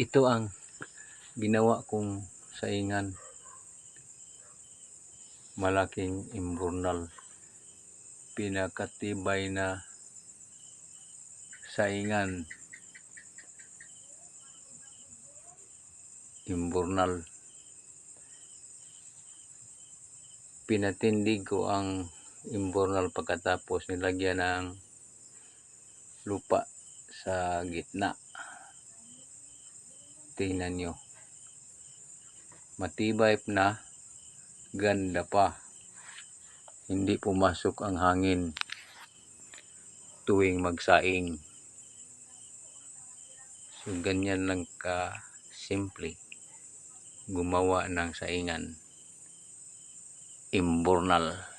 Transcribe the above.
ito ang ginawa kong saingan. Malaking imburnal. Pinakatibay na saingan. Imburnal. Pinatindig ko ang imburnal pagkatapos nilagyan ng lupa sa gitna tingnan nyo. Matibay na ganda pa. Hindi pumasok ang hangin tuwing magsaing. So ganyan lang ka simple gumawa ng saingan. Imburnal